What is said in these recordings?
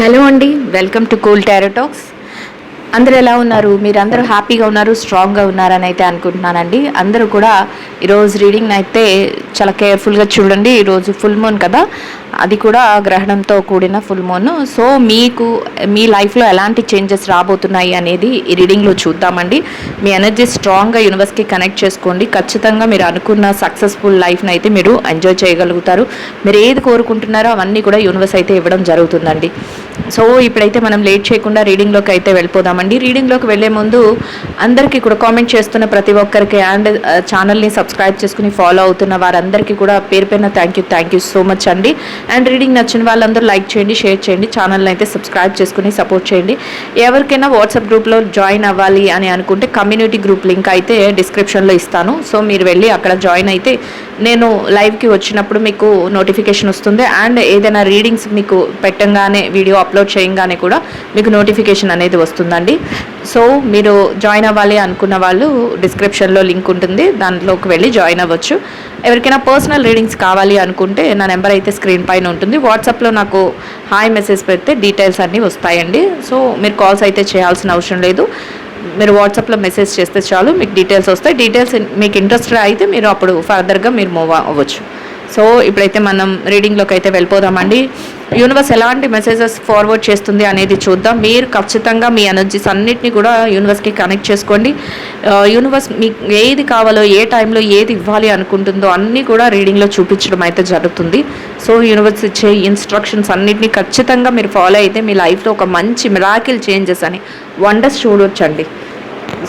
Hello అండి welcome to cool టారోటాక్స్ అందరూ ఎలా ఉన్నారు? మీరు అందరూ హ్యాపీగా ఉన్నారు స్ట్రాంగ్గా ఉన్నారని అయితే అనుకుంటున్నానండి. అందరూ కూడా ఈరోజు రీడింగ్ అయితే చాలా కేర్ఫుల్గా చూడండి. ఈరోజు ఫుల్ మూన్ కదా. అది కూడా గ్రహణంతో కూడిన ఫుల్ మూన్ సో మీకు మీ లైఫ్లో ఎలాంటి చేంజెస్ రాబోతున్నాయి అనేది ఈ రీడింగ్లో చూద్దామండి. మీ ఎనర్జీ స్ట్రాంగ్గా యూనివర్స్కి కనెక్ట్ చేసుకోండి. ఖచ్చితంగా మీరు అనుకున్న సక్సెస్ఫుల్ లైఫ్ని అయితే మీరు ఎంజాయ్ చేయగలుగుతారు. మీరు ఏది కోరుకుంటున్నారో అవన్నీ కూడా యూనివర్స్ అయితే ఇవ్వడం జరుగుతుందండి. సో ఇప్పుడైతే మనం లేట్ చేయకుండా రీడింగ్లోకి అయితే వెళ్ళిపోదామండి. రీడింగ్లోకి వెళ్ళే ముందు అందరికీ కూడా కామెంట్ చేస్తున్న ప్రతి ఒక్కరికి అండ్ ఛానల్ని సబ్స్క్రైబ్ చేసుకుని ఫాలో అవుతున్న వారందరికీ కూడా పేరు పైన thank you thank you so much అండి. అండ్ రీడింగ్ నచ్చిన వాళ్ళందరూ లైక్ చేయండి షేర్ చేయండి ఛానల్ని అయితే సబ్స్క్రైబ్ చేసుకుని సపోర్ట్ చేయండి. ఎవరికైనా వాట్సాప్ గ్రూప్లో జాయిన్ అవ్వాలి అని అనుకుంటే కమ్యూనిటీ గ్రూప్ లింక్ అయితే డిస్క్రిప్షన్లో ఇస్తాను. సో మీరు వెళ్ళి అక్కడ జాయిన్ అయితే నేను లైవ్కి వచ్చినప్పుడు మీకు నోటిఫికేషన్ వస్తుంది. అండ్ ఏదైనా రీడింగ్స్ మీకు పెట్టంగానే వీడియో అప్లోడ్ చేయంగానే కూడా మీకు నోటిఫికేషన్ అనేది వస్తుందండి. సో మీరు జాయిన్ అవ్వాలి అనుకున్న వాళ్ళు డిస్క్రిప్షన్లో లింక్ ఉంటుంది. దాంట్లోకి వెళ్ళి జాయిన్ అవ్వచ్చు. ఎవరికైనా పర్సనల్ రీడింగ్స్ కావాలి అనుకుంటే నా నెంబర్ అయితే స్క్రీన్ పైన ఉంటుంది. వాట్సాప్లో నాకు హాయ్ మెసేజ్ పెడితే డీటెయిల్స్ అన్నీ వస్తాయండి. సో మీరు కాల్స్ అయితే చేయాల్సిన అవసరం లేదు. మీరు వాట్సాప్లో మెసేజ్ చేస్తే చాలు మీకు డీటెయిల్స్ వస్తాయి. డీటెయిల్స్ మీకు ఇంట్రెస్ట్ అయితే మీరు అప్పుడు ఫర్దర్గా మీరు మూవ్ అవ్వచ్చు. సో ఇప్పుడైతే మనం రీడింగ్లోకి అయితే వెళ్ళిపోదామండి. యూనివర్స్ ఎలాంటి మెసేజెస్ ఫార్వర్డ్ చేస్తుంది అనేది చూద్దాం. మీరు ఖచ్చితంగా మీ ఎనర్జీస్ అన్నిటిని కూడా యూనివర్స్కి కనెక్ట్ చేసుకోండి. యూనివర్స్ మీకు ఏది కావాలో ఏ టైంలో ఏది ఇవ్వాలి అనుకుంటుందో అన్నీ కూడా రీడింగ్లో చూపించడం అయితే జరుగుతుంది. సో యూనివర్స్ ఇచ్చే ఇన్స్ట్రక్షన్స్ అన్నిటిని ఖచ్చితంగా మీరు ఫాలో అయితే మీ లైఫ్లో ఒక మంచి మిరాకిల్ చేంజెస్ అని వండర్స్ చూడొచ్చండి.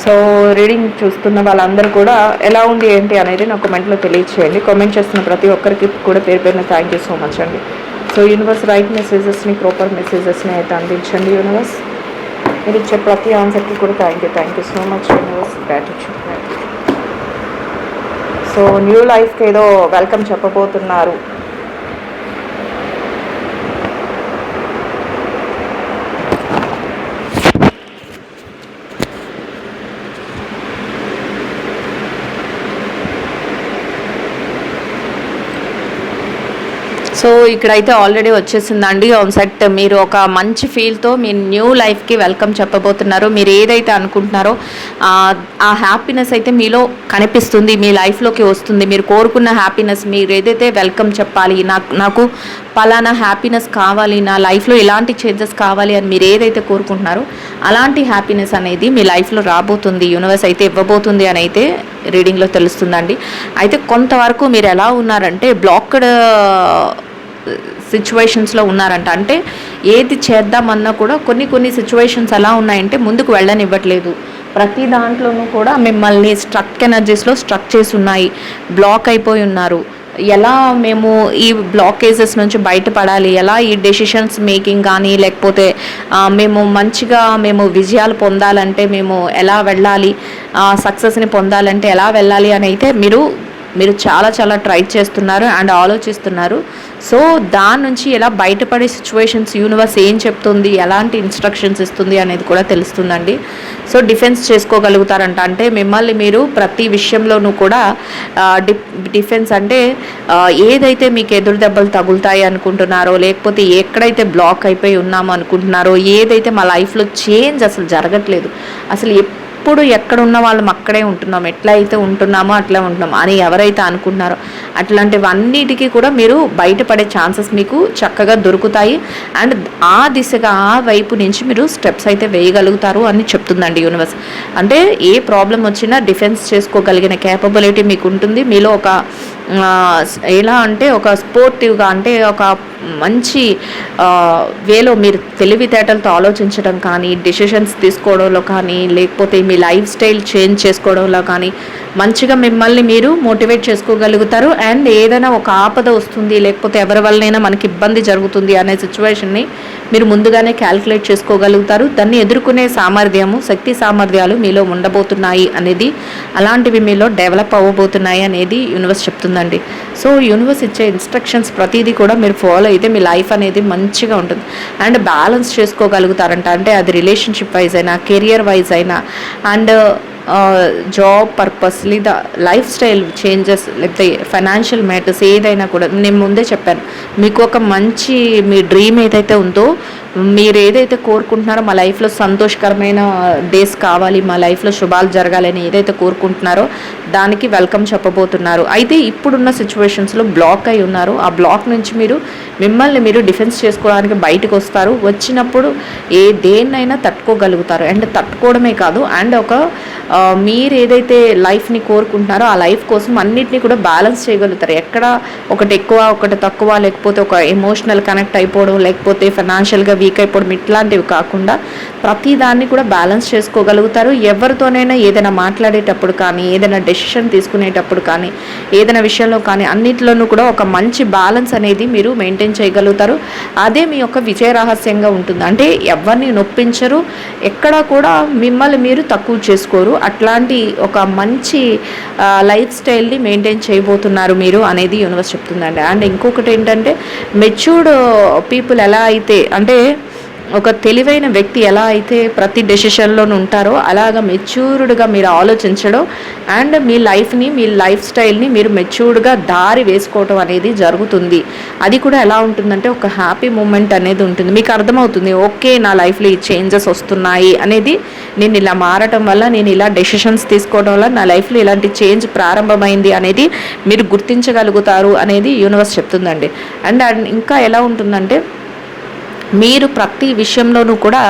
సో రీడింగ్ చూస్తున్న వాళ్ళందరూ కూడా ఎలా ఉంది ఏంటి అనేది నాకు కమెంట్లో తెలియచేయండి. కామెంట్ చేస్తున్న ప్రతి ఒక్కరికి కూడా పేరు పేరున థ్యాంక్ యూ సో మచ్ అండి. సో యూనివర్స్ రైట్ మెసేజెస్ని ప్రాపర్ మెసేజెస్ని అయితే అందించండి యూనివర్స్ మీరు ఇచ్చే ప్రతి ఆన్సర్కి కూడా thank you thank you so much universe gratitude so new లైఫ్కి ఏదో వెల్కమ్ చెప్పబోతున్నారు. సో ఇక్కడైతే ఆల్రెడీ వచ్చేసిందండి ఆన్ సెట్ మీరు ఒక మంచి ఫీల్తో మీ న్యూ లైఫ్కి వెల్కమ్ చెప్పబోతున్నారు. మీరు ఏదైతే అనుకుంటున్నారో ఆ హ్యాపీనెస్ అయితే మీలో కనిపిస్తుంది మీ లైఫ్లోకి వస్తుంది. మీరు కోరుకున్న హ్యాపీనెస్ మీరు ఏదైతే వెల్కమ్ చెప్పాలి నాకు నాకు పలానా హ్యాపీనెస్ కావాలి నా లైఫ్లో ఇలాంటి చేంజెస్ కావాలి అని మీరు ఏదైతే కోరుకుంటున్నారో అలాంటి హ్యాపీనెస్ అనేది మీ లైఫ్లో రాబోతుంది యూనివర్స్ అయితే ఇవ్వబోతుంది అని అయితే రీడింగ్లో తెలుస్తుందండి. అయితే కొంతవరకు మీరు ఎలా ఉన్నారంటే బ్లాక్డ్ సిచ్యువేషన్స్లో ఉన్నారంట. అంటే ఏది చేద్దామన్నా కూడా కొన్ని కొన్ని సిచ్యువేషన్స్ ఎలా ఉన్నాయంటే ముందుకు వెళ్ళనివ్వట్లేదు. ప్రతి దాంట్లోనూ కూడా మిమ్మల్ని స్ట్రక్ ఎనర్జీస్లో స్ట్రక్ చేసి ఉన్నాయి. బ్లాక్ అయిపోయి ఉన్నారు. ఎలా మేము ఈ బ్లాకేజెస్ నుంచి బయటపడాలి? ఎలా ఈ డెసిషన్స్ మేకింగ్ కానీ లేకపోతే మేము మంచిగా మేము విజయాలు పొందాలంటే మేము ఎలా వెళ్ళాలి? సక్సెస్ని పొందాలంటే ఎలా వెళ్ళాలి? అని అయితే మీరు మీరు చాలా చాలా ట్రై చేస్తున్నారు అండ్ ఆలోచిస్తున్నారు. సో దాని నుంచి ఎలా బయటపడే సిచ్యువేషన్స్ యూనివర్స్ ఏం చెప్తుంది? ఎలాంటి ఇన్స్ట్రక్షన్స్ ఇస్తుంది అనేది కూడా తెలుస్తుందండి. సో డిఫెన్స్ చేసుకోగలుగుతారంట. అంటే మిమ్మల్ని మీరు ప్రతి విషయంలోనూ కూడా డి డిఫెన్స్ అంటే ఏదైతే మీకు ఎదురు దెబ్బలు తగులుతాయి అనుకుంటున్నారో లేకపోతే ఎక్కడైతే బ్లాక్ అయిపోయి ఉన్నామో అనుకుంటున్నారో ఏదైతే మా లైఫ్లో చేంజ్ అసలు జరగట్లేదు అసలు ఎప్పుడు ఎక్కడ ఉన్న వాళ్ళం అక్కడే ఉంటున్నాం. ఎట్లా అయితే ఉంటున్నామో అట్లా ఉంటున్నాం అని ఎవరైతే అనుకుంటున్నారో అట్లాంటివన్నిటికీ కూడా మీరు బయటపడే ఛాన్సెస్ మీకు చక్కగా దొరుకుతాయి. అండ్ ఆ దిశగా ఆ వైపు నుంచి మీరు స్టెప్స్ అయితే వేయగలుగుతారు అని చెప్తుందండి యూనివర్స్. అంటే ఏ ప్రాబ్లం వచ్చినా డిఫెన్స్ చేసుకోగలిగిన క్యాపబిలిటీ మీకు ఉంటుంది మీలో ఒక ఎలా అంటే ఒక స్పోర్టివ్గా అంటే ఒక మంచి వేలో మీరు తెలివితేటలతో ఆలోచించడం కానీ డిసిషన్స్ తీసుకోవడంలో కానీ లేకపోతే మీ లైఫ్ స్టైల్ చేంజ్ చేసుకోవడంలో కానీ మంచిగా మిమ్మల్ని మీరు మోటివేట్ చేసుకోగలుగుతారు. అండ్ ఏదైనా ఒక ఆపద వస్తుంది లేకపోతే ఎవరి వల్లనైనా మనకి ఇబ్బంది జరుగుతుంది అనే సిచ్యువేషన్ని మీరు ముందుగానే క్యాల్కులేట్ చేసుకోగలుగుతారు. దాన్ని ఎదుర్కొనే సామర్థ్యము శక్తి సామర్థ్యాలు మీలో ఉండబోతున్నాయి అనేది అలాంటివి మీలో డెవలప్ అవ్వబోతున్నాయి అనేది యూనివర్స్ చెప్తుందండి. సో యూనివర్స్ ఇచ్చే ఇన్స్ట్రక్షన్స్ ప్రతిదీ కూడా మీరు ఫాలో అయితే మీ లైఫ్ అనేది మంచిగా ఉంటుంది. అండ్ బ్యాలెన్స్ చేసుకోగలుగుతారంట. అంటే అది రిలేషన్షిప్ వైజ్ అయినా కెరియర్ వైజ్ అయినా. అండ్ జాబ్ పర్పస్ లేదా లైఫ్ స్టైల్ చేంజెస్ లేకపోతే ఫైనాన్షియల్ మ్యాటర్స్ ఏదైనా కూడా. నేను ముందే చెప్పాను. మీకు ఒక మంచి మీ డ్రీమ్ ఏదైతే ఉందో మీరు ఏదైతే కోరుకుంటున్నారో మా లైఫ్లో సంతోషకరమైన డేస్ కావాలి మా లైఫ్లో శుభాలు జరగాలని ఏదైతే కోరుకుంటున్నారో దానికి వెల్కమ్ చెప్పబోతున్నారు. అయితే ఇప్పుడున్న సిచ్యువేషన్స్లో బ్లాక్ అయి ఉన్నారు. ఆ బ్లాక్ నుంచి మీరు మిమ్మల్ని మీరు డిఫెన్స్ చేసుకోవడానికి బయటకు వస్తారు. వచ్చినప్పుడు ఏ దేన్నైనా తట్టుకోగలుగుతారు. అండ్ తట్టుకోవడమే కాదు అండ్ ఒక మీరు ఏదైతే లైఫ్ని కోరుకుంటున్నారో ఆ లైఫ్ కోసం అన్నిటినీ కూడా బ్యాలెన్స్ చేయగలుగుతారు. ఎక్కడ ఒకటి ఎక్కువ ఒకటి తక్కువ లేకపోతే ఒక ఎమోషనల్ కనెక్ట్ అయిపోవడం లేకపోతే ఫైనాన్షియల్గా వీక్ అయిపోవడం ఇట్లాంటివి కాకుండా ప్రతిదాన్ని కూడా బ్యాలెన్స్ చేసుకోగలుగుతారు. ఎవరితోనైనా ఏదైనా మాట్లాడేటప్పుడు కానీ ఏదైనా డెసిషన్ తీసుకునేటప్పుడు కానీ ఏదైనా విషయంలో కానీ అన్నిట్లోనూ కూడా ఒక మంచి బ్యాలెన్స్ అనేది మీరు మెయింటైన్ చేయగలుగుతారు. అదే మీ యొక్క విజయ రహస్యంగా ఉంటుంది. అంటే ఎవరిని నొప్పించరు ఎక్కడా కూడా మిమ్మల్ని మీరు తక్కువ చేసుకోరు. అట్లాంటి ఒక మంచి లైఫ్ స్టైల్ని మెయింటైన్ చేయబోతున్నారు మీరు అనేది యూనివర్స్ చెప్తుందండి. అండ్ ఇంకొకటి ఏంటంటే మెచ్యూర్డ్ పీపుల్ ఎలా అయితే అంటే ఒక తెలివైన వ్యక్తి ఎలా అయితే ప్రతి డెసిషన్లోనూ ఉంటారో అలాగ మెచ్యూర్డ్గా మీరు ఆలోచించడం అండ్ మీ లైఫ్ని మీ లైఫ్ స్టైల్ని మీరు మెచ్యూర్డ్గా దారి వేసుకోవటం అనేది జరుగుతుంది. అది కూడా ఎలా ఉంటుందంటే ఒక హ్యాపీ మూమెంట్ అనేది ఉంటుంది. మీకు అర్థమవుతుంది ఓకే నా లైఫ్లో ఈ చేంజెస్ వస్తున్నాయి అనేది నేను ఇలా మారటం వల్ల నేను ఇలా డెసిషన్స్ తీసుకోవడం వల్ల నా లైఫ్లో ఇలాంటి చేంజ్ ప్రారంభమైంది అనేది మీరు గుర్తించగలుగుతారు అనేది యూనివర్స్ చెప్తుందండి. అండ్ అండ్ ఇంకా ఎలా ఉంటుందంటే మీరు ప్రతి విషయంలోనూ కూడా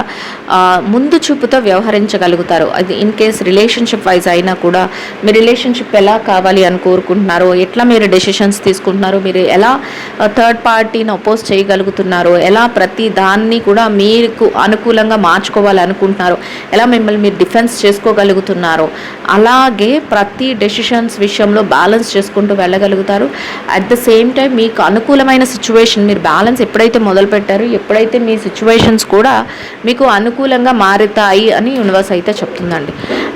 ముందు చూపుతో వ్యవహరించగలుగుతారు. అది ఇన్ కేస్ రిలేషన్షిప్ వైజ్ అయినా కూడా మీ రిలేషన్షిప్ ఎలా కావాలి అని కోరుకుంటున్నారో ఎట్లా మీరు డెసిషన్స్ తీసుకుంటున్నారో మీరు ఎలా థర్డ్ పార్టీని అపోజ్ చేయగలుగుతున్నారో ఎలా ప్రతి దాన్ని కూడా మీకు అనుకూలంగా మార్చుకోవాలి అనుకుంటున్నారో ఎలా మిమ్మల్ని మీరు డిఫెన్స్ చేసుకోగలుగుతున్నారో అలాగే ప్రతి డెసిషన్స్ విషయంలో బ్యాలెన్స్ చేసుకుంటూ వెళ్ళగలుగుతారు. అట్ ద సేమ్ టైం మీకు అనుకూలమైన సిచ్యువేషన్ మీరు బ్యాలెన్స్ ఎప్పుడైతే మొదలు పెట్టారో ఎప్పుడైతే మీ సిచ్యువేషన్స్ కూడా మీకు అనుకూలంగా మారుతాయి అని యూనివర్స్ అయితే చెప్తుందండి.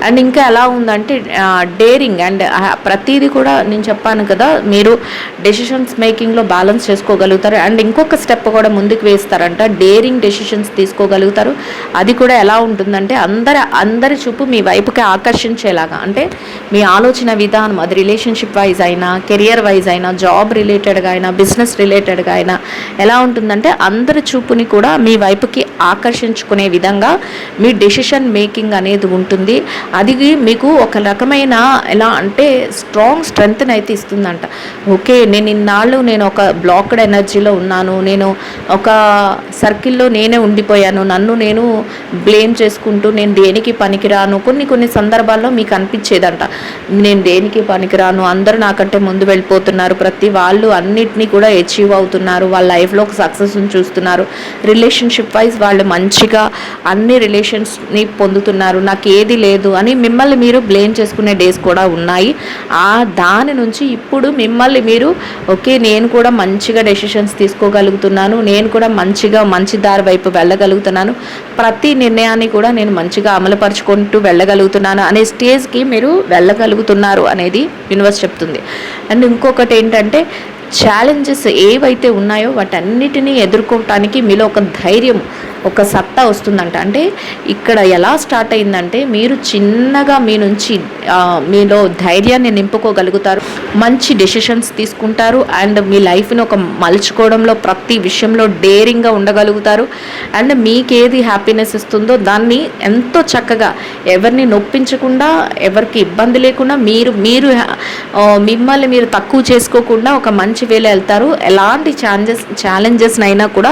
అండ్ ఇంకా ఎలా ఉందంటే డేరింగ్ అండ్ ప్రతిదీ కూడా నేను చెప్పాను కదా మీరు డెసిషన్స్ మేకింగ్లో బ్యాలెన్స్ చేసుకోగలుగుతారు. అండ్ ఇంకొక స్టెప్ కూడా ముందుకు వేస్తారంట డేరింగ్ డెసిషన్స్ తీసుకోగలుగుతారు. అది కూడా ఎలా ఉంటుందంటే అందరి అందరి చూపు మీ వైపుకి ఆకర్షించేలాగా అంటే మీ ఆలోచన విధానం అది రిలేషన్షిప్ వైజ్ అయినా కెరియర్ వైజ్ అయినా జాబ్ రిలేటెడ్గా అయినా బిజినెస్ రిలేటెడ్గా అయినా ఎలా ఉంటుందంటే అందరి చూపుని కూడా మీ వైపుకి ఆకర్షించుకునే విధంగా మీ డెసిషన్ మేకింగ్ అనేది ఉంటుంది. అది మీకు ఒక రకమైన ఎలా అంటే స్ట్రాంగ్ స్ట్రెంగ్త్ని అయితే ఇస్తుందంట. ఓకే నేను ఇన్నాళ్ళు నేను ఒక బ్లాక్డ్ ఎనర్జీలో ఉన్నాను. నేను ఒక సర్కిల్లో నేనే ఉండిపోయాను. నన్ను నేను బ్లేమ్ చేసుకుంటూ నేను దేనికి పనికిరాను? కొన్ని కొన్ని సందర్భాల్లో మీకు అనిపించేదంట. నేను దేనికి పనికిరాను? అందరూ నాకంటే ముందు వెళ్ళిపోతున్నారు. ప్రతి వాళ్ళు అన్నిటినీ కూడా అచీవ్ అవుతున్నారు. వాళ్ళ లైఫ్లో ఒక సక్సెస్ని చూస్తున్నారు. రిలేషన్షిప్ వైజ్ వాళ్ళు మంచిగా అన్ని రిలేషన్స్ని పొందుతున్నారు. నాకు ఏది లేదు అని మిమ్మల్ని మీరు బ్లేమ్ చేసుకునే డేస్ కూడా ఉన్నాయి. ఆ దాని నుంచి ఇప్పుడు మిమ్మల్ని మీరు ఓకే నేను కూడా మంచిగా డెసిషన్స్ తీసుకోగలుగుతున్నాను. నేను కూడా మంచిగా మంచి దారి వైపు వెళ్ళగలుగుతున్నాను. ప్రతి నిర్ణయాన్ని కూడా నేను మంచిగా అమలుపరుచుకుంటూ వెళ్ళగలుగుతున్నాను అనే స్టేజ్కి మీరు వెళ్ళగలుగుతున్నారు అనేది యూనివర్స్ చెప్తుంది. అండ్ ఇంకొకటి ఏంటంటే ఛాలెంజెస్ ఏవైతే ఉన్నాయో వాటన్నిటినీ ఎదుర్కోవటానికి మీలో ఒక ధైర్యం ఒక సత్తా వస్తుందంట. అంటే ఇక్కడ ఎలా స్టార్ట్ అయిందంటే మీరు చిన్నగా మీ నుంచి మీలో ధైర్యాన్ని నింపుకోగలుగుతారు. మంచి డెసిషన్స్ తీసుకుంటారు అండ్ మీ లైఫ్ని ఒక మలుచుకోవడంలో ప్రతి విషయంలో డేరింగ్గా ఉండగలుగుతారు. అండ్ మీకేది హ్యాపీనెస్ ఇస్తుందో దాన్ని ఎంతో చక్కగా ఎవరిని నొప్పించకుండా ఎవరికి ఇబ్బంది లేకుండా మీరు మీరు మిమ్మల్ని మీరు తక్కువ చేసుకోకుండా ఒక మంచి వేలో వెళ్తారు. ఎలాంటి ఛాలెంజెస్ ఛాలెంజెస్నైనా కూడా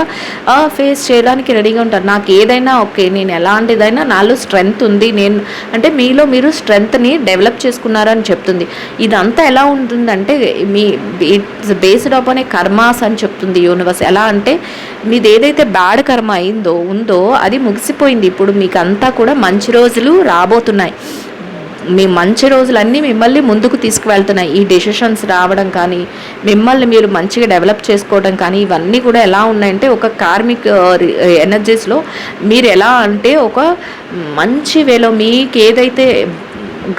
ఫేస్ చేయడానికి రెడీగా ఉంటారు. నాకు ఏదైనా ఓకే నేను ఎలాంటిదైనా నాలో స్ట్రెంగ్త్ ఉంది. నేను అంటే మీలో మీరు స్ట్రెంగ్త్ని డెవలప్ చేసుకున్నారని చెప్తుంది. ఇదంతా ఎలా అంటే మీ ఇట్స్ బేస్డ్ అప్ అనే కర్మాస్ అని చెప్తుంది యూనివర్స్. ఎలా అంటే మీది ఏదైతే బ్యాడ్ కర్మ అయిందో ఉందో అది ముగిసిపోయింది. ఇప్పుడు మీకు అంతా కూడా మంచి రోజులు రాబోతున్నాయి. మీ మంచి రోజులన్నీ మిమ్మల్ని ముందుకు తీసుకువెళ్తున్నాయి. ఈ డెసిషన్స్ రావడం కానీ మిమ్మల్ని మీరు మంచిగా డెవలప్ చేసుకోవడం కానీ ఇవన్నీ కూడా ఎలా ఉన్నాయంటే ఒక కార్మిక్ ఎనర్జీస్లో మీరు ఎలా అంటే ఒక మంచి వేలో మీకు ఏదైతే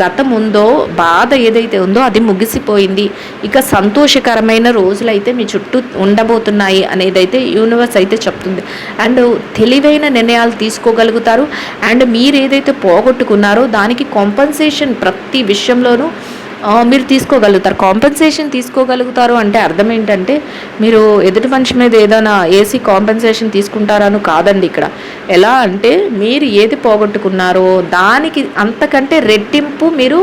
గతం ఉందో బాధ ఏదైతే ఉందో అది ముగిసిపోయింది. ఇక సంతోషకరమైన రోజులైతే మీ చుట్టూ ఉండబోతున్నాయి అనేదైతే యూనివర్స్ అయితే చెప్తుంది. అండ్ తెలివైన నిర్ణయాలు తీసుకోగలుగుతారు. అండ్ మీరు ఏదైతే పోగొట్టుకున్నారో దానికి కాంపన్సేషన్ ప్రతి విషయంలోనూ మీరు తీసుకోగలుగుతారు. కాంపెన్సేషన్ తీసుకోగలుగుతారు అంటే అర్థం ఏంటంటే మీరు ఎదుటి మనిషి మీద ఏదైనా ఏసీ కాంపెన్సేషన్ తీసుకుంటారని కాదండి ఇక్కడ. ఎలా అంటే మీరు ఏది పోగొట్టుకున్నారో దానికి అంతకంటే రెట్టింపు మీరు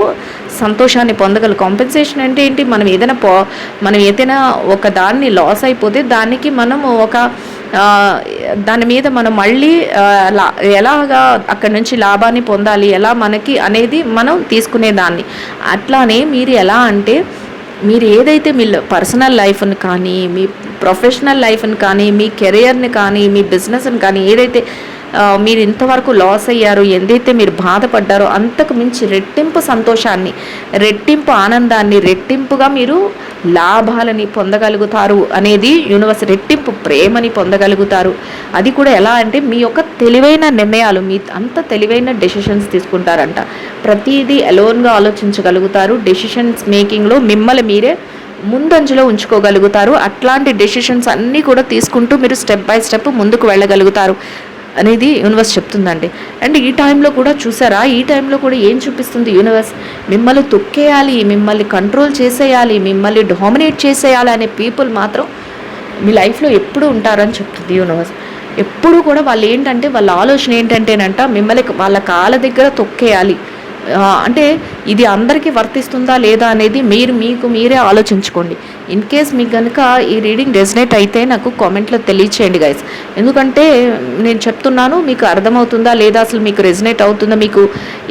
సంతోషాన్ని పొందగల కాంపెన్సేషన్ అంటే ఏంటి? మనం ఏదైనా పో మనం ఏదైనా ఒక దాన్ని లాస్ అయిపోతే దానికి మనం ఒక దాని మీద మనం మళ్ళీ లా- ఎలాగా అక్కడి నుంచి లాభాన్ని పొందాలి ఎలా మనకి అనేది మనం తీసుకునేదాన్ని అట్లానే మీరు ఎలా అంటే మీరు ఏదైతే మీ పర్సనల్ లైఫ్ని కానీ మీ ప్రొఫెషనల్ లైఫ్ని కానీ మీ కెరియర్ని కానీ మీ బిజినెస్ని కానీ ఏదైతే మీరు ఇంతవరకు లాస్ అయ్యారో ఏదైతే మీరు బాధపడ్డారో అంతకు మించి రెట్టింపు సంతోషాన్ని రెట్టింపు ఆనందాన్ని రెట్టింపుగా మీరు లాభాలని పొందగలుగుతారు అనేది యూనివర్స్ రెట్టింపు ప్రేమని పొందగలుగుతారు. అది కూడా ఎలా అంటే మీ యొక్క తెలివైన నిర్ణయాలు మీ అంత తెలివైన డెసిషన్స్ తీసుకుంటారంట. ప్రతిదీ అలోన్గా ఆలోచించగలుగుతారు డెసిషన్స్ మేకింగ్లో మిమ్మల్ని మీరే ముందంజలో ఉంచుకోగలుగుతారు. అట్లాంటి డెసిషన్స్ అన్నీ కూడా తీసుకుంటూ మీరు స్టెప్ బై స్టెప్ ముందుకు వెళ్ళగలుగుతారు. అనేది యూనివర్స్ చెప్తుందండి. అండ్ ఈ టైంలో కూడా చూసారా? ఈ టైంలో కూడా ఏం చూపిస్తుంది యూనివర్స్ మిమ్మల్ని తొక్కేయాలి మిమ్మల్ని కంట్రోల్ చేసేయాలి మిమ్మల్ని డామినేట్ చేసేయాలి అనే పీపుల్ మాత్రం మీ లైఫ్లో ఎప్పుడు ఉంటారని చెప్తుంది యూనివర్స్ ఎప్పుడు కూడా వాళ్ళు ఏంటంటే వాళ్ళ ఆలోచన ఏంటంటేనంట మిమ్మల్ని వాళ్ళ కాళ్ళ దగ్గర తొక్కేయాలి. అంటే ఇది అందరికీ వర్తిస్తుందా లేదా అనేది మీరు మీకు మీరే ఆలోచించుకోండి. ఇన్ కేస్ మీకు కనుక ఈ రీడింగ్ రెజినేట్ అయితే నాకు కామెంట్లో తెలియచేయండి గైస్ ఎందుకంటే నేను చెప్తున్నాను మీకు అర్థమవుతుందా లేదా అసలు మీకు రెజినేట్ అవుతుందా మీకు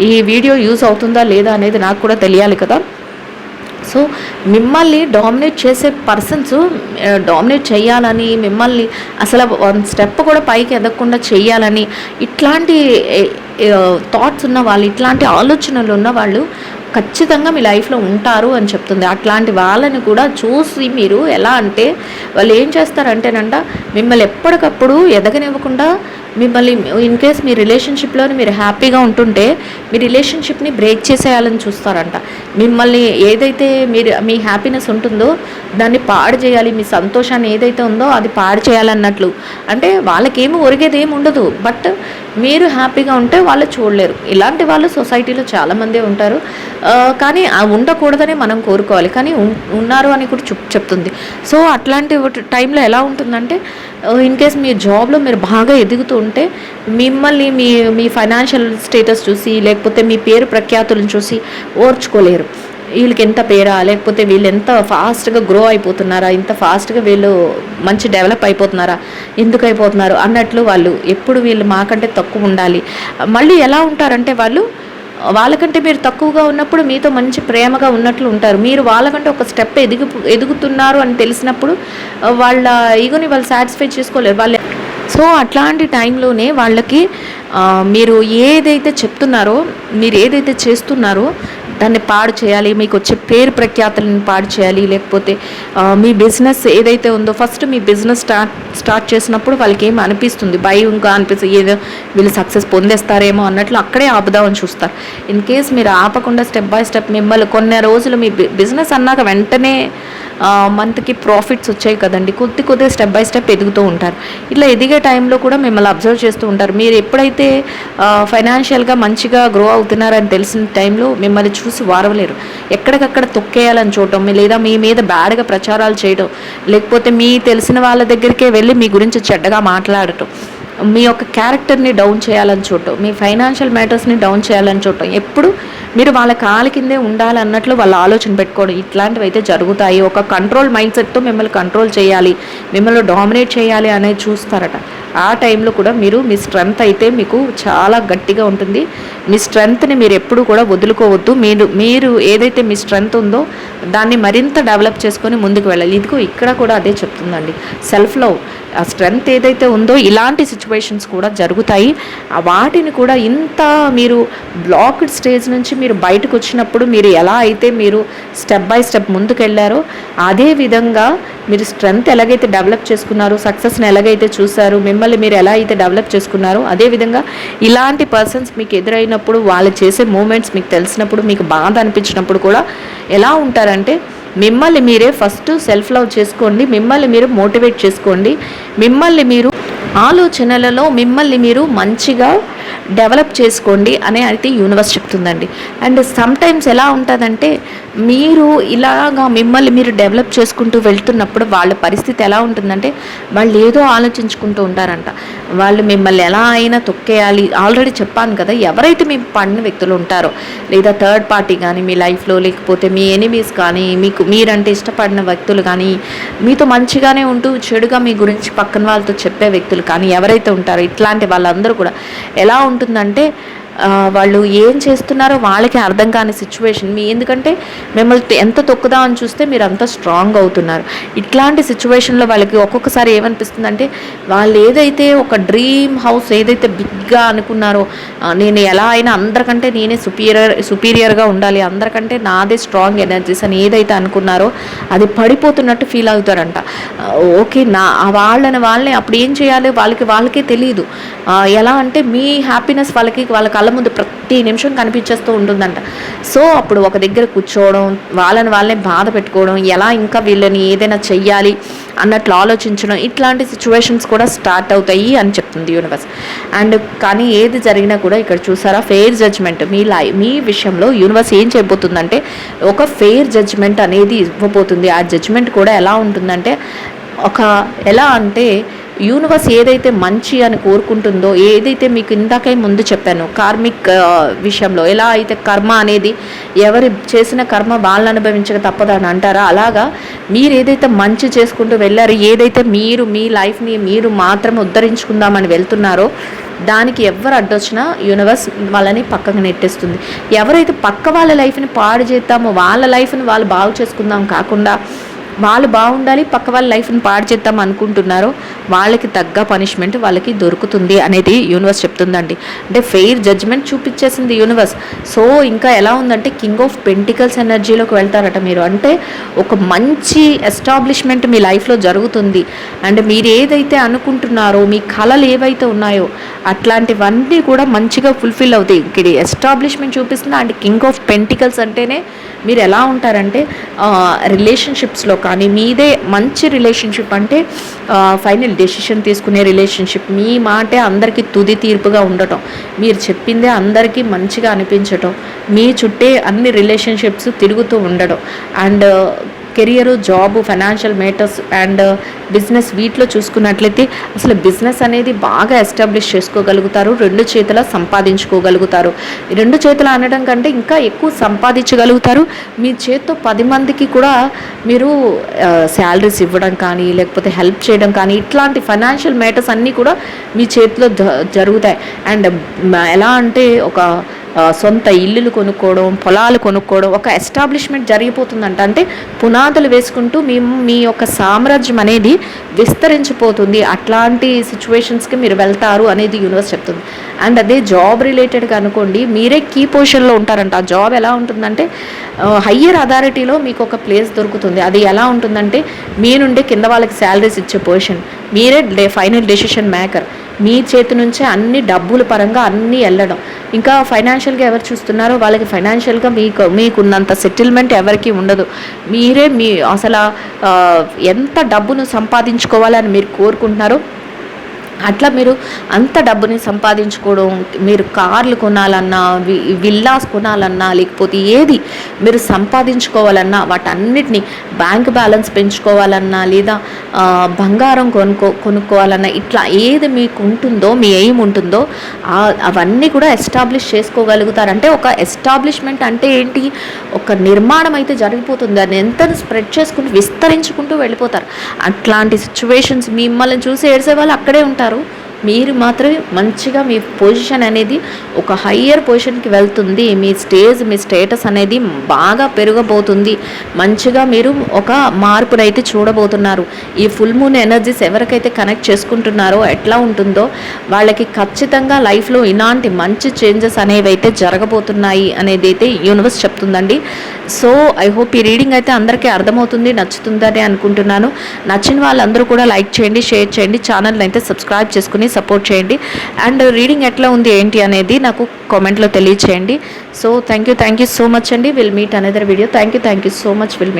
ఈ వీడియో యూస్ అవుతుందా లేదా అనేది నాకు కూడా తెలియాలి కదా. సో మిమ్మల్ని డామినేట్ చేసే పర్సన్స్ డామినేట్ చేయాలని మిమ్మల్ని అసలు వన్ స్టెప్ కూడా పైకి ఎదగకుండా చేయాలని ఇట్లాంటి థాట్స్ ఉన్న వాళ్ళు ఇట్లాంటి ఆలోచనలు ఉన్న వాళ్ళు ఖచ్చితంగా మీ లైఫ్లో ఉంటారు అని చెప్తుంది. అట్లాంటి వాళ్ళని కూడా చూసి మీరు ఎలా అంటే వాళ్ళు ఏం చేస్తారంటేనంట మిమ్మల్ని ఎప్పటికప్పుడు ఎదగనివ్వకుండా మిమ్మల్ని ఇన్ కేస్ మీ రిలేషన్షిప్లో మీరు హ్యాపీగా ఉంటుంటే మీ రిలేషన్షిప్ని బ్రేక్ చేసేయాలని చూస్తారంట. మిమ్మల్ని ఏదైతే మీరు మీ హ్యాపీనెస్ ఉంటుందో దాన్ని పాడు చేయాలి. మీ సంతోషాన్ని ఏదైతే ఉందో అది పాడు చేయాలన్నట్లు. అంటే వాళ్ళకేమి ఒరిగేది ఏమి ఉండదు. బట్ మీరు హ్యాపీగా ఉంటే వాళ్ళు చూడలేరు. ఇలాంటి వాళ్ళు సొసైటీలో చాలామందే ఉంటారు. కానీ ఉండకూడదని మనం కోరుకోవాలి. కానీ ఉన్నారు అని కూడా చెప్ చెప్తుంది. సో అట్లాంటి టైంలో ఎలా ఉంటుందంటే ఇన్ కేస్ మీ జాబ్లో మీరు బాగా ఎదుగుతూ ఉంటే మిమ్మల్ని మీ మీ ఫైనాన్షియల్ స్టేటస్ చూసి లేకపోతే మీ పేరు ప్రఖ్యాతులను చూసి ఓర్చుకోలేరు. వీళ్ళకి ఎంత పేరా? లేకపోతే వీళ్ళు ఎంత ఫాస్ట్గా గ్రో అయిపోతున్నారా? ఇంత ఫాస్ట్గా వీళ్ళు మంచి డెవలప్ అయిపోతున్నారా? ఎందుకు అయిపోతున్నారు? అన్నట్లు వాళ్ళు ఎప్పుడు వీళ్ళు మాకంటే తక్కువ ఉండాలి. మళ్ళీ ఎలా ఉంటారంటే వాళ్ళు వాళ్ళకంటే మీరు తక్కువగా ఉన్నప్పుడు మీతో మంచి ప్రేమగా ఉన్నట్లు ఉంటారు. మీరు వాళ్ళకంటే ఒక స్టెప్ ఎదుగు ఎదుగుతున్నారు అని తెలిసినప్పుడు వాళ్ళ ఈగోని వాళ్ళు సాటిస్ఫై చేసుకోలేరు. వాళ్ళ సో అట్లాంటి టైంలోనే వాళ్ళకి మీరు ఏదైతే చెప్తున్నారో మీరు ఏదైతే చేస్తున్నారో దాన్ని పాడు చేయాలి మీకు వచ్చే పేరు ప్రఖ్యాతులను పాడు చేయాలి లేకపోతే మీ బిజినెస్ ఏదైతే ఉందో ఫస్ట్ మీ బిజినెస్ స్టార్ట్ స్టార్ట్ చేసినప్పుడు వాళ్ళకి ఏం అనిపిస్తుంది? భయంగా అనిపిస్తుంది ఏదో వీళ్ళు సక్సెస్ పొందేస్తారేమో అన్నట్లు అక్కడే ఆపుదామని చూస్తారు. ఇన్ కేస్ మీరు ఆపకుండా స్టెప్ బై స్టెప్ మిమ్మల్ని కొన్ని రోజులు మీ బిజినెస్ అన్నాక వెంటనే మంత్కి ప్రాఫిట్స్ వచ్చాయి కదండి కొద్ది కొద్దిగా స్టెప్ బై స్టెప్ ఎదుగుతూ ఉంటారు. ఇట్లా ఎదిగే టైంలో కూడా మిమ్మల్ని అబ్జర్వ్ చేస్తూ ఉంటారు. మీరు ఎప్పుడైతే ఫైనాన్షియల్గా మంచిగా గ్రో అవుతున్నారని తెలిసిన టైంలో మిమ్మల్ని చూ చూసి వారవలేరు. ఎక్కడికక్కడ తొక్కేయాలని చూడటం లేదా మీ మీద బ్యాడ్గా ప్రచారాలు చేయడం లేకపోతే మీ తెలిసిన వాళ్ళ దగ్గరికే వెళ్ళి మీ గురించి చెడ్డగా మాట్లాడటం మీ యొక్క క్యారెక్టర్ని డౌన్ చేయాలని చూడటం మీ ఫైనాన్షియల్ మ్యాటర్స్ని డౌన్ చేయాలని చూడటం ఎప్పుడు మీరు వాళ్ళ కాలి కిందే ఉండాలన్నట్లు వాళ్ళ ఆలోచన పెట్టుకోవడం ఇట్లాంటివి అయితే జరుగుతాయి. ఒక కంట్రోల్ మైండ్ సెట్తో మిమ్మల్ని కంట్రోల్ చేయాలి మిమ్మల్ని డామినేట్ చేయాలి అనేది చూస్తారట. ఆ టైంలో కూడా మీరు మీ స్ట్రెంగ్త్ అయితే మీకు చాలా గట్టిగా ఉంటుంది. మీ స్ట్రెంగ్త్ని మీరు ఎప్పుడు కూడా వదులుకోవద్దు. మీరు మీరు ఏదైతే మీ స్ట్రెంగ్త్ ఉందో దాన్ని మరింత డెవలప్ చేసుకొని ముందుకు వెళ్ళాలి. ఇదిగో ఇక్కడ కూడా అదే చెప్తుందండి. సెల్ఫ్ లవ్ ఆ స్ట్రెంగ్త్ ఏదైతే ఉందో ఇలాంటి సిచ్యువేషన్స్ కూడా జరుగుతాయి. ఆ వాటిని కూడా ఇంత మీరు బ్లాక్డ్ స్టేజ్ నుంచి మీరు బయటకు వచ్చినప్పుడు మీరు ఎలా అయితే మీరు స్టెప్ బై స్టెప్ ముందుకు వెళ్ళారో అదే విధంగా మీరు స్ట్రెంగ్త్ ఎలాగైతే డెవలప్ చేసుకున్నారో సక్సెస్ని ఎలాగైతే చూసారో మిమ్మల్ని మీరు ఎలా అయితే డెవలప్ చేసుకున్నారో అదేవిధంగా ఇలాంటి పర్సన్స్ మీకు ఎదురైనప్పుడు వాళ్ళు చేసే మూమెంట్స్ మీకు తెలిసినప్పుడు మీకు బాధ అనిపించినప్పుడు కూడా ఎలా ఉంటారంటే మిమ్మల్ని మీరే ఫస్ట్ సెల్ఫ్ లవ్ చేసుకోండి మిమ్మల్ని మీరు మోటివేట్ చేసుకోండి మిమ్మల్ని మీరు ఆలోచనలలో మిమ్మల్ని మీరు మంచిగా డెవలప్ చేసుకోండి అనే అయితే యూనివర్స్ చెప్తుందండి. అండ్ సమ్ టైమ్స్ ఎలా ఉంటుందంటే మీరు ఇలాగా మిమ్మల్ని మీరు డెవలప్ చేసుకుంటూ వెళ్తున్నప్పుడు వాళ్ళ పరిస్థితి ఎలా ఉంటుందంటే వాళ్ళు ఏదో ఆలోచించుకుంటూ ఉంటారంట. వాళ్ళు మిమ్మల్ని ఎలా అయినా తొక్కేయాలి. ఆల్రెడీ చెప్పాను కదా ఎవరైతే మీ పడిన వ్యక్తులు ఉంటారో లేదా థర్డ్ పార్టీ కానీ మీ లైఫ్లో లేకపోతే మీ ఎనిమీస్ కానీ మీకు మీరంటే ఇష్టపడిన వ్యక్తులు కానీ మీతో మంచిగానే ఉంటూ చెడుగా మీ గురించి పక్కన వాళ్ళతో చెప్పే వ్యక్తులు కానీ ఎవరైతే ఉంటారో ఇట్లాంటి వాళ్ళందరూ కూడా ఎలా ఉంటుందంటే వాళ్ళు ఏం చేస్తున్నారో వాళ్ళకి అర్థం కాని సిచ్యువేషన్ మీ ఎందుకంటే మిమ్మల్ని ఎంత తొక్కుదా అని చూస్తే మీరు అంత స్ట్రాంగ్ అవుతున్నారు. ఇట్లాంటి సిచ్యువేషన్లో వాళ్ళకి ఒక్కొక్కసారి ఏమనిపిస్తుందంటే వాళ్ళు ఏదైతే ఒక డ్రీమ్ హౌస్ ఏదైతే బిగ్గా అనుకున్నారో నేను ఎలా అయినా అందరికంటే నేనే సుపీరియర్ సుపీరియర్గా ఉండాలి. అందరికంటే నాదే స్ట్రాంగ్ ఎనర్జీస్ అని ఏదైతే అనుకున్నారో అది పడిపోతున్నట్టు ఫీల్ అవుతారంట. ఓకే నా వాళ్ళని వాళ్ళని అప్పుడు ఏం చేయాలి? వాళ్ళకి వాళ్ళకే తెలియదు ఎలా అంటే మీ హ్యాపీనెస్ వాళ్ళకి వాళ్ళ కళ్ళ ముందు ప్రతి నిమిషం కనిపించేస్తూ ఉంటుందంట. సో అప్పుడు ఒక దగ్గర కూర్చోవడం వాళ్ళని వాళ్ళని బాధ పెట్టుకోవడం ఎలా ఇంకా వీళ్ళని ఏదైనా చెయ్యాలి అన్నట్లు ఆలోచించడం ఇట్లాంటి సిచ్యువేషన్స్ కూడా స్టార్ట్ అవుతాయి అని చెప్తుంది యూనివర్స్ అండ్ కానీ ఏది జరిగినా కూడా ఇక్కడ చూసారా ఫెయిర్ జడ్జ్మెంట్ మీ లై మీ విషయంలో యూనివర్స్ ఏం చేయబోతుందంటే ఒక ఫెయిర్ జడ్జ్మెంట్ అనేది ఇవ్వబోతుంది. ఆ జడ్జ్మెంట్ కూడా ఎలా ఉంటుందంటే ఒక ఎలా అంటే యూనివర్స్ ఏదైతే మంచి అని కోరుకుంటుందో ఏదైతే మీకు ఇందాకే ముందు చెప్పాను కార్మిక్ విషయంలో ఎలా అయితే కర్మ అనేది ఎవరి చేసిన కర్మ వాళ్ళని అనుభవించక తప్పదని అంటారా? అలాగా మీరు ఏదైతే మంచి చేసుకుంటూ వెళ్ళారో ఏదైతే మీరు మీ లైఫ్ని మీరు మాత్రం ఉద్ధరించుకుందామని వెళ్తున్నారో దానికి ఎవరు అడ్డొచ్చినా యూనివర్స్ వాళ్ళని పక్కకు నెట్టేస్తుంది. ఎవరైతే పక్క వాళ్ళ లైఫ్ని పాడు చేద్దామో వాళ్ళ లైఫ్ని వాళ్ళు బాగు చేసుకుందాం కాకుండా వాళ్ళు బాగుండాలి పక్క వాళ్ళ లైఫ్ని పాడు చేద్దాం అనుకుంటున్నారో వాళ్ళకి తగ్గ పనిష్మెంట్ వాళ్ళకి దొరుకుతుంది అనేది యూనివర్స్ చెప్తుందండి. అంటే ఫెయిర్ జడ్జ్మెంట్ చూపించేసింది యూనివర్స్ సో ఇంకా ఎలా ఉందంటే కింగ్ ఆఫ్ పెంటికల్స్ ఎనర్జీలోకి వెళ్తారట మీరు. అంటే ఒక మంచి ఎస్టాబ్లిష్మెంట్ మీ లైఫ్లో జరుగుతుంది. అండ్ మీరు ఏదైతే అనుకుంటున్నారో మీ కళలు ఏవైతే ఉన్నాయో అట్లాంటివన్నీ కూడా మంచిగా ఫుల్ఫిల్ అవుతాయి. ఇక్కడ ఎస్టాబ్లిష్మెంట్ చూపిస్తుంది. అండ్ కింగ్ ఆఫ్ పెంటికల్స్ అంటేనే మీరు ఎలా ఉంటారంటే రిలేషన్షిప్స్లో కానీ మీదే మంచి రిలేషన్షిప్ అంటే ఫైనల్ డెసిషన్ తీసుకునే రిలేషన్షిప్ మీ మాటే అందరికీ తుది తీర్పుగా ఉండటం. మీరు చెప్పిందే అందరికీ మంచిగా అనిపించటం. మీ చుట్టే అన్ని రిలేషన్షిప్స్ తిరుగుతూ ఉండడం and career job financial matters and business వీటిలో చూసుకున్నట్లయితే అసలు బిజినెస్ అనేది బాగా ఎస్టాబ్లిష్ చేసుకోగలుగుతారు రెండు చేతుల సంపాదించుకోగలుగుతారు. రెండు చేతుల అనడం కంటే ఇంకా ఎక్కువ సంపాదించగలుగుతారు. మీ చేత్తో పది మందికి కూడా మీరు శాలరీస్ ఇవ్వడం కానీ లేకపోతే హెల్ప్ చేయడం కానీ ఇట్లాంటి ఫైనాన్షియల్ మేటర్స్ అన్నీ కూడా మీ చేతిలో జరుగుతాయి. అండ్ ఎలా అంటే ఒక సొంత ఇల్లులు కొనుక్కోవడం పొలాలు కొనుక్కోవడం ఒక ఎస్టాబ్లిష్మెంట్ జరిగిపోతుందంట. అంటే పునాదులు వేసుకుంటూ మీ మీ యొక్క సామ్రాజ్యం అనేది విస్తరించిపోతుంది. అట్లాంటి సిచ్యువేషన్స్కి మీరు వెళ్తారు అనేది యూనివర్స్ చెప్తుంది. అండ్ అదే జాబ్ రిలేటెడ్గా అనుకోండి మీరే కీ పొజిషన్లో ఉంటారంట. ఆ జాబ్ ఎలా ఉంటుందంటే హయ్యర్ అథారిటీలో మీకు ఒక ప్లేస్ దొరుకుతుంది. అది ఎలా ఉంటుందంటే మీ నుండి కింద వాళ్ళకి శాలరీస్ ఇచ్చే పొజిషన్ మీరే ఫైనల్ డెసిషన్ మేకర్ మీ చేతి నుంచే అన్ని డబ్బుల పరంగా అన్నీ వెళ్ళడం. ఇంకా ఫైనాన్షియల్గా ఎవరు చూస్తున్నారో వాళ్ళకి ఫైనాన్షియల్గా మీకు మీకున్నంత సెటిల్మెంట్ ఎవరికి ఉండదు. మీరే మీ అసలు ఎంత డబ్బును సంపాదించుకోవాలని మీరు కోరుకుంటున్నారో అట్లా మీరు అంత డబ్బుని సంపాదించుకోవడం మీరు కార్లు కొనాలన్నా విల్లాస్ కొనాలన్నా లేకపోతే ఏది మీరు సంపాదించుకోవాలన్నా వాటన్నిటిని బ్యాంక్ బ్యాలెన్స్ పెంచుకోవాలన్నా లేదా బంగారం కొనుక్కో కొనుక్కోవాలన్నా ఇట్లా ఏది మీకు ఉంటుందో మీ ఎయిమ్ ఉంటుందో అవన్నీ కూడా ఎస్టాబ్లిష్ చేసుకోగలుగుతారంటే ఒక ఎస్టాబ్లిష్మెంట్ అంటే ఏంటి? ఒక నిర్మాణం అయితే జరిగిపోతుంది. దాన్ని ఎంత స్ప్రెడ్ చేసుకుంటూ విస్తరించుకుంటూ వెళ్ళిపోతారు. అట్లాంటి సిచ్యువేషన్స్ మిమ్మల్ని చూసి ఏడ్సే వాళ్ళు అక్కడే ఉంటారు. ఉంటారు మీరు మాత్రమే మంచిగా మీ పొజిషన్ అనేది ఒక హయ్యర్ పొజిషన్కి వెళ్తుంది. మీ స్టేజ్ మీ స్టేటస్ అనేది బాగా పెరగబోతుంది. మంచిగా మీరు ఒక మార్పునైతే చూడబోతున్నారు. ఈ ఫుల్ మూన్ ఎనర్జీస్ ఎవరికైతే కనెక్ట్ చేసుకుంటున్నారో ఎట్లా ఉంటుందో వాళ్ళకి ఖచ్చితంగా లైఫ్లో ఇలాంటి మంచి చేంజెస్ అనేవి అయితే జరగబోతున్నాయి అనేది అయితే యూనివర్స్ చెప్తుందండి. సో ఐ హోప్ ఈ రీడింగ్ అయితే అందరికీ అర్థమవుతుంది నచ్చుతుందని అనుకుంటున్నాను. నచ్చిన వాళ్ళందరూ కూడా లైక్ చేయండి షేర్ చేయండి ఛానల్ని అయితే సబ్స్క్రైబ్ చేసుకుని సపోర్ట్ చేయండి. అండ్ రీడింగ్ ఎట్లా ఉంది ఏంటి అనేది నాకు కామెంట్లో తెలియచేయండి. So thank you thank you so much అండి. Will meet another video thank you thank you so much will meet